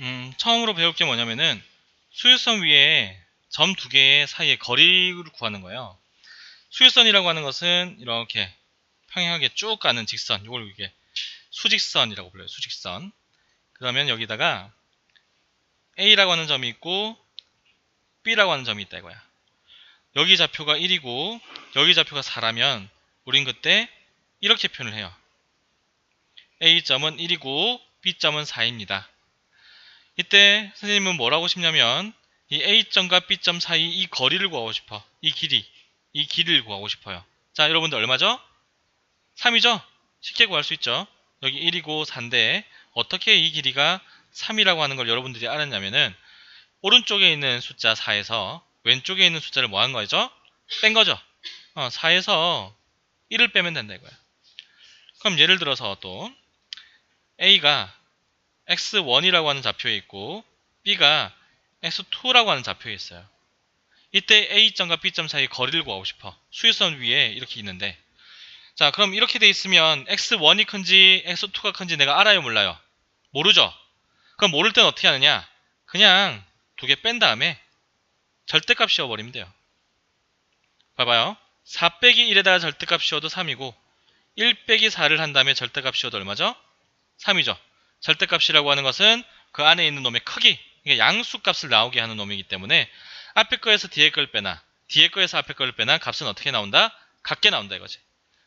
음, 처음으로 배울 게 뭐냐면은 수유선 위에 점 두 개의 사이의 거리를 구하는 거예요. 수유선이라고 하는 것은 이렇게 평행하게 쭉 가는 직선, 이걸 이게 수직선이라고 불러요. 수직선. 그러면 여기다가 A라고 하는 점이 있고 B라고 하는 점이 있다 이거야. 여기 좌표가 1이고 여기 좌표가 4라면 우린 그때 이렇게 표현을 해요. A점은 1이고 B점은 4입니다. 이때 선생님은 뭘 하고 싶냐면 이 A점과 B점 사이 이 거리를 구하고 싶어. 이 길이. 이 길이를 구하고 싶어요. 자, 여러분들 얼마죠? 3이죠? 쉽게 구할 수 있죠. 여기 1이고 4인데 어떻게 이 길이가 3이라고 하는 걸 여러분들이 알았냐면은 오른쪽에 있는 숫자 4에서 왼쪽에 있는 숫자를 뭐 한 거죠? 뺀 거죠. 어, 4에서 1을 빼면 된다 이거야. 그럼 예를 들어서 또 A가 x1이라고 하는 좌표에 있고 B가 x2라고 하는 좌표에 있어요. 이때 A점과 B점 사이 거리를 구하고 싶어. 수유선 위에 이렇게 있는데 자 그럼 이렇게 돼 있으면 x1이 큰지 x2가 큰지 내가 알아요 몰라요? 모르죠? 그럼 모를 땐 어떻게 하느냐? 그냥 두 개 뺀 다음에 절대값 씌워버리면 돼요. 봐봐요. 4 빼기 1에다가 절대값 씌워도 3이고 1 빼기 4를 한 다음에 절대값 씌워도 얼마죠? 3이죠. 절대값이라고 하는 것은 그 안에 있는 놈의 크기, 이게 양수값을 나오게 하는 놈이기 때문에 앞에 거에서 뒤에 걸 빼나 뒤에 거에서 앞에 걸 빼나 값은 어떻게 나온다? 같게 나온다 이거지.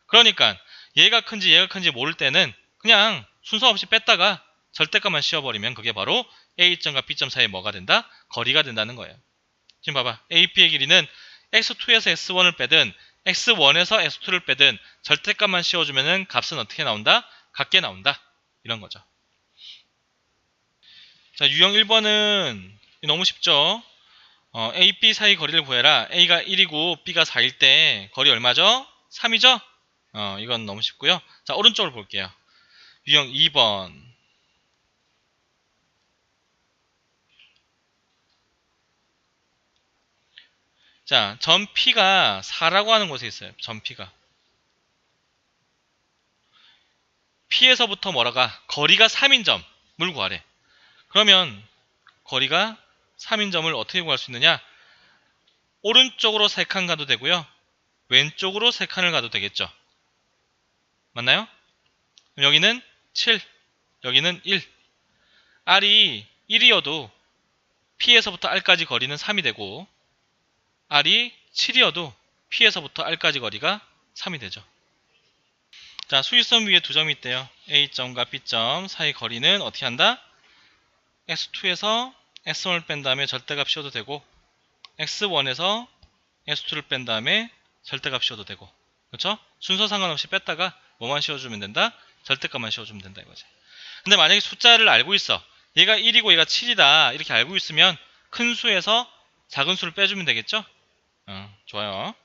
그러니까 얘가 큰지 얘가 큰지 모를 때는 그냥 순서 없이 뺐다가 절대값만 씌워버리면 그게 바로 A점과 B점 사이에 뭐가 된다? 거리가 된다는 거예요. 지금 봐봐. AP의 길이는 x2에서 s1을 빼든 x1에서 s2를 빼든 절대값만 씌워주면 은 값은 어떻게 나온다? 같게 나온다. 이런 거죠. 자, 유형 1번은 너무 쉽죠? 어, A, B 사이 거리를 구해라. A가 1이고 B가 4일 때 거리 얼마죠? 3이죠? 어, 이건 너무 쉽고요. 자, 오른쪽으로 볼게요. 유형 2번. 자, 점 P가 4라고 하는 곳에 있어요. 점 P가. P에서부터 뭐라 가? 거리가 3인 점을 구하래. 그러면 거리가 3인 점을 어떻게 구할 수 있느냐? 오른쪽으로 3칸 가도 되고요. 왼쪽으로 3칸을 가도 되겠죠. 맞나요? 여기는 7, 여기는 1. R이 1이어도 P에서부터 R까지 거리는 3이 되고 R이 7이어도 P에서부터 R까지 거리가 3이 되죠. 자, 수위선 위에 두 점이 있대요. A점과 B점 사이 거리는 어떻게 한다? X2에서 s1을 뺀 다음에 절대값 씌워도 되고 x1에서 s2를 뺀 다음에 절대값 씌워도 되고 그렇죠? 순서 상관없이 뺐다가 뭐만 씌워주면 된다? 절대값만 씌워주면 된다 이거지. 근데 만약에 숫자를 알고 있어. 얘가 1이고 얘가 7이다 이렇게 알고 있으면 큰 수에서 작은 수를 빼주면 되겠죠? 어, 좋아요.